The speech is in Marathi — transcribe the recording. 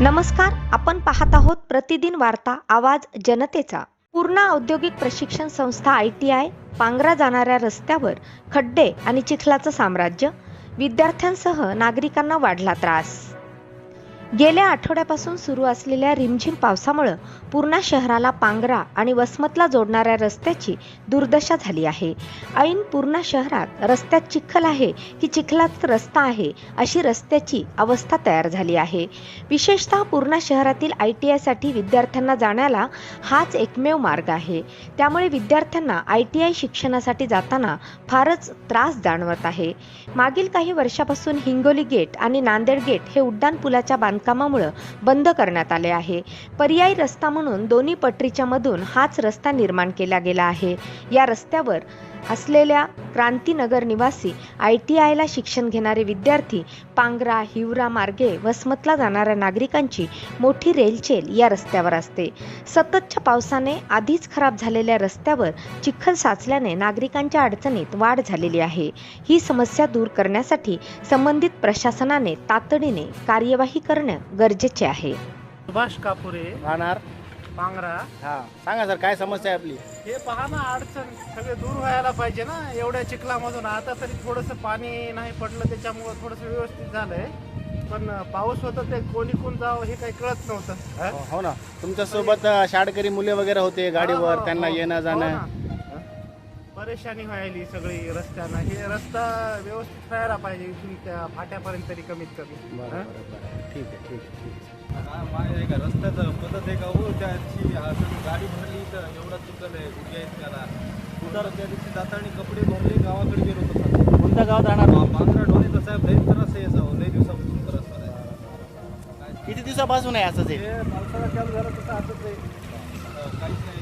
नमस्कार आपण पाहत आहोत प्रतिदिन वार्ता आवाज जनतेचा. पूर्णा औद्योगिक प्रशिक्षण संस्था आय टी आय पांगरा जाणाऱ्या रस्त्यावर खड्डे आणि चिखलाचं साम्राज्य. विद्यार्थ्यांसह नागरिकांना वाढला त्रास. गेल्या आठवड्यापासून सुरू असलेल्या रिमझिम पावसामुळं पूर्णा शहराला पांगरा आणि वसमतला जोडणाऱ्या रस्त्याची दुर्दशा झाली आहे. ऐन पूर्णा शहरात रस्त्यात चिखल आहे की चिखलात रस्ता आहे अशी रस्त्याची अवस्था तयार झाली आहे. विशेषतः पूर्णा शहरातील आय टी आयसाठी विद्यार्थ्यांना जाण्याला हाच एकमेव मार्ग आहे. त्यामुळे विद्यार्थ्यांना आय टी आय शिक्षणासाठी जाताना फारच त्रास जाणवत आहे. मागील काही वर्षापासून हिंगोली गेट आणि नांदेड गेट हे उड्डाण पुलाच्या बांधकामामुळं बंद करण्यात आले आहे. पर्यायी रस्ता म्हणून दोन्ही पटरीच्या मधून हाच रस्ता निर्माण केला गेला आहे. या रस्त्यावर असलेल्या क्रांतीनगर निवासी आय टी आयला शिक्षण घेणारे विद्यार्थी पांगरा हिवरा मार्गे वसमतला जाणाऱ्या नागरिकांची मोठी रेलचेल या रस्त्यावर असते. सततच्या पावसाने आधीच खराब झालेल्या रस्त्यावर चिखल साचल्याने नागरिकांच्या अडचणीत वाढ झालेली आहे. ही समस्या दूर करण्यासाठी संबंधित प्रशासनाने तातडीने कार्यवाही करणं गरजेचे आहे. सुभाष कापुरे राहणार. पांगरा. हा सांगा सर काय समस्या आहे आपली? हे पहा ना अडचण सगळे दूर व्हायला पाहिजे ना. एवढ्या चिखलामधून. आता तरी थोडंसं पाणी नाही पडलं त्याच्यामुळं थोडंसं व्यवस्थित झालंय. पण पाऊस होतं ते कोणी कोण जावं हे काही कळत नव्हतं. हा? हो- ना. तुमच्यासोबत शाळकरी मुले वगैरे होते गाडीवर हो, त्यांना हो, येणं हो जाणं ना. परेशानी व्हायली सगळी रस्त्यानं. हे रस्ता व्यवस्थित राहायला पाहिजे इथून त्या फाट्यापर्यंत तरी कमीत कमी. बरं हा? बरं बरं. ठीक आहे ठीक आहे ठीक आहे. हा, मागे आहे का रस्त्याचं पद्धत आहे का हो त्याची हा, गाडी भरली तर एवढा चुकल आहे गुडघ्या इतक्याला उदार त्या दिवशी जाताना कपडे भरले गावाकडे गेलो होतो कोणत्या गावात राहणार? पांढरा डोळीचा साहेब लई त्रास आहे याचा. लई दिवसापासून त्रास आहे किती दिवसापासून आहे असंच ते आहे पावसाळा चालू झाला तसं असंच आहे. काहीच नाही.